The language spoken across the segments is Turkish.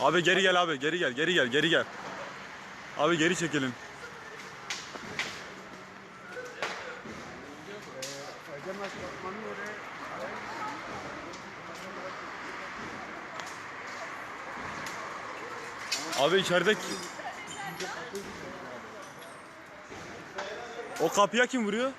Abi geri gel abi geri gel geri gel geri gel. Abi geri çekilin. Abi içeride O kapıya kim vuruyor?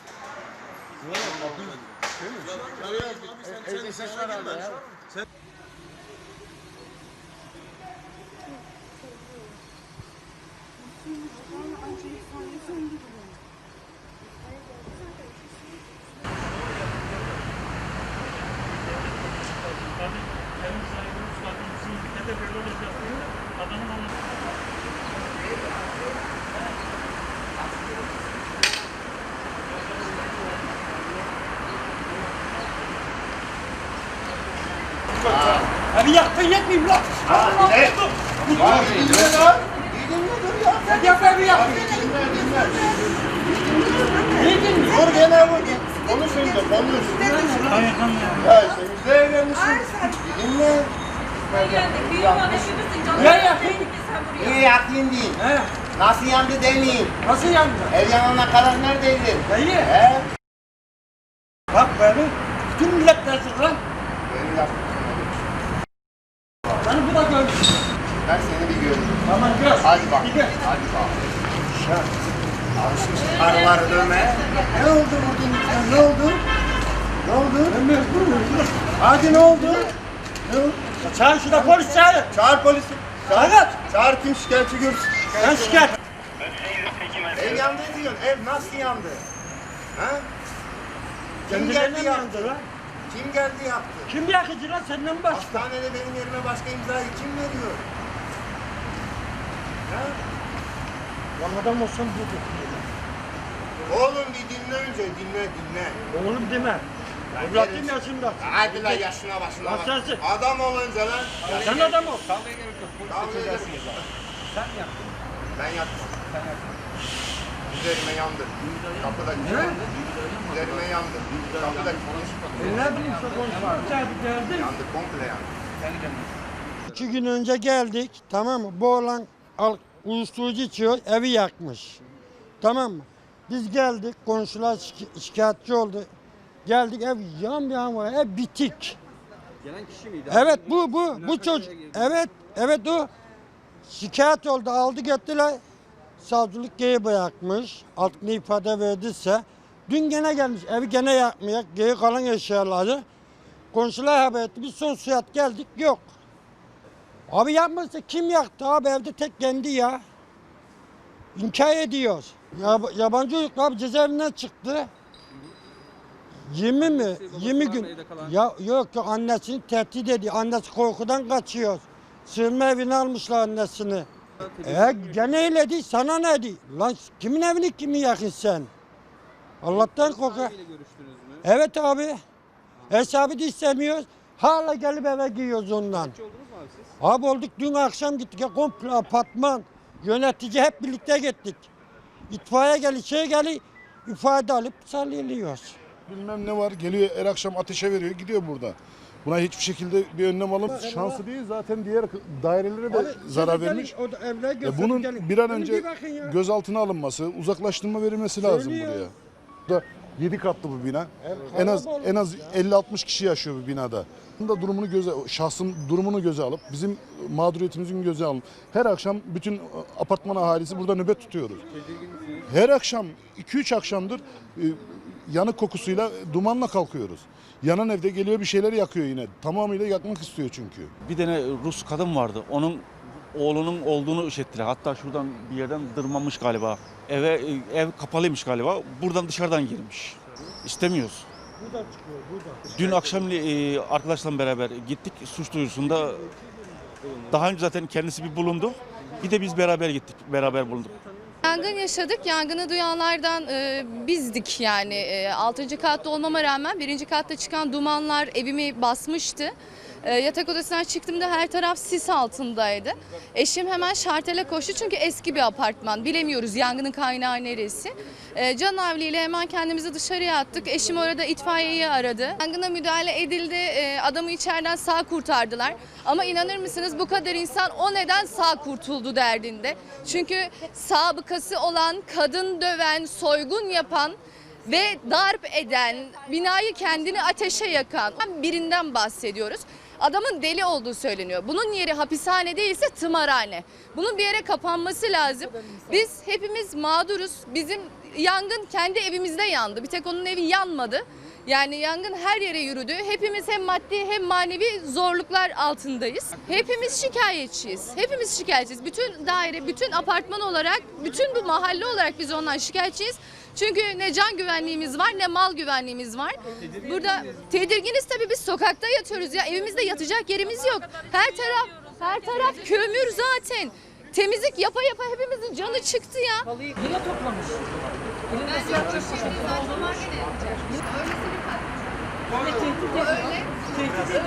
Abi yaktın yetmeyeyim lan. Ne? Var dinle lan. Abi yaktın. Dur gene bu. Konuş önce konuş. Ya işte bize evlenmişsin. Dinle. Ya yakın. Niye yakayım değil. Nasıl yandı demeyin. Nasıl yandı? Ev yanana kadar neredeydin? Dayı. He? Bak beni. Bütün millet dersin lan. Beni yap. Seni bu da görmüş. Ben seni bir göreyim. Tamam gör. Hadi bak. Gör. Hadi bak. Alışmış karıları dövmeye. Ne oldu bugün? Ne oldu? Ne oldu? Ben mecburum. Hadi ne oldu? Ne oldu? Çağır şurada polis çağır. Çağır polisi. Çağır. Evet. Çağır kim şikayetçi görsün. Ben şikayet. Ev yandı diyorsun. Ev nasıl yandı? Ha? Kim Kendilerine geldi yandı lan? Kim geldi yaptı? Kim yakıcı lan senden mi başka? Hastanede benim yerime başka imzayı kim veriyor? Adam olsan budur. Oğlum bir dinle önce dinle dinle. Oğlum deme. Evlatım yaşında. Hadi lan yaşına başına Lan bak. sensin. Adam olunca lan. Sen adam ol. Kavga edersiniz. Sen yaptın. Ben yaktım. Üzerime yandı. Kapıda Üzerime yandı. Kapıda E ne bileyim sen konuşma. Sen geldin. yandı komple yandı. İki gün önce geldik tamam mı? Bu oğlan al, uyuşturucu içiyor evi yakmış. Tamam mı? Biz geldik komşular şik- şikayetçi oldu. Geldik ev yan yan var ev bitik. Gelen kişi miydi? Evet bu bu bu çocuk. Evet evet o. Şikayet oldu aldı gittiler. Savcılık geyi bırakmış. Altını ifade verdiyse. Dün gene gelmiş evi gene yakmıyor. Geyi kalan eşyaları. Komşular haber etti. Biz son suat geldik yok. Abi yapmazsa kim yaktı abi evde tek kendi ya. İnkar ediyoruz. Ya, yabancı çocuk abi cezaevinden çıktı. 20 mi? Annesi, babası 20 var gün. Ya yok yok annesini tehdit ediyor. Annesi korkudan kaçıyor. Sığınma evine almışlar annesini. E gene öyle değil sana ne değil? Lan kimin evini kimi yakın sen? Allah'tan mü? Evet abi. Hesabı da istemiyoruz. Hala gelip eve giyiyoruz ondan. Abi siz? Abi olduk dün akşam gittik ya komple apartman. Yönetici hep birlikte gittik. İtfaiye geli şey geli ifade alıp salıyoruz. bilmem ne var geliyor her akşam ateşe veriyor gidiyor burada. Buna hiçbir şekilde bir önlem alıp şansı değil zaten diğer dairelere de zarar vermiş. O da evler götürüp bunun gelin. bir an Bunu önce bakın ya. gözaltına alınması, uzaklaştırma verilmesi lazım Söylüyor. buraya. Da 7 katlı bu bina. Evet, En az en az 50-60 kişi yaşıyor bu binada. Bunun da durumunu göze şahsın durumunu göze alıp bizim mağduriyetimizin göze alıp her akşam bütün apartman ahalisi burada nöbet tutuyoruz. Her akşam 2-3 akşamdır e, yanık kokusuyla dumanla kalkıyoruz. Yanan evde geliyor bir şeyler yakıyor yine. Tamamıyla yakmak istiyor çünkü. Bir tane Rus kadın vardı. Onun oğlunun olduğunu işittiler. Hatta şuradan bir yerden dırmanmış galiba. Eve ev kapalıymış galiba. Buradan dışarıdan girmiş. İstemiyoruz. Burada çıkıyor burada. Dün akşam e, arkadaşlarla beraber gittik suç duyurusunda. Daha önce zaten kendisi bir bulundu. Bir de biz beraber gittik, beraber bulunduk. Yangın yaşadık. Yangını duyanlardan e, bizdik yani. E, 6. katta olmama rağmen birinci katta çıkan dumanlar evimi basmıştı. E, yatak odasından çıktığımda her taraf sis altındaydı. Eşim hemen şartele koştu çünkü eski bir apartman. Bilemiyoruz yangının kaynağı neresi. E, can havliyle hemen kendimizi dışarıya attık. Eşim orada itfaiyeyi aradı. Yangına müdahale edildi. E, adamı içeriden sağ kurtardılar. Ama inanır mısınız bu kadar insan o neden sağ kurtuldu derdinde. Çünkü sabıkası olan, kadın döven, soygun yapan ve darp eden, binayı kendini ateşe yakan birinden bahsediyoruz. Adamın deli olduğu söyleniyor. Bunun yeri hapishane değilse tımarhane. Bunun bir yere kapanması lazım. Biz hepimiz mağduruz. Bizim yangın kendi evimizde yandı. Bir tek onun evi yanmadı. Yani yangın her yere yürüdü. Hepimiz hem maddi hem manevi zorluklar altındayız. Hepimiz şikayetçiyiz. Hepimiz şikayetçiyiz. Bütün daire, bütün apartman olarak, bütün bu mahalle olarak biz ondan şikayetçiyiz. Çünkü ne can güvenliğimiz var ne mal güvenliğimiz var. Burada tedirginiz tabii biz sokakta yatıyoruz ya evimizde yatacak yerimiz yok. Her taraf her taraf kömür zaten. Temizlik yapa yapa hepimizin canı çıktı ya. Yine toplamış. Elinde silah. Öyle tehdit. Tehdit.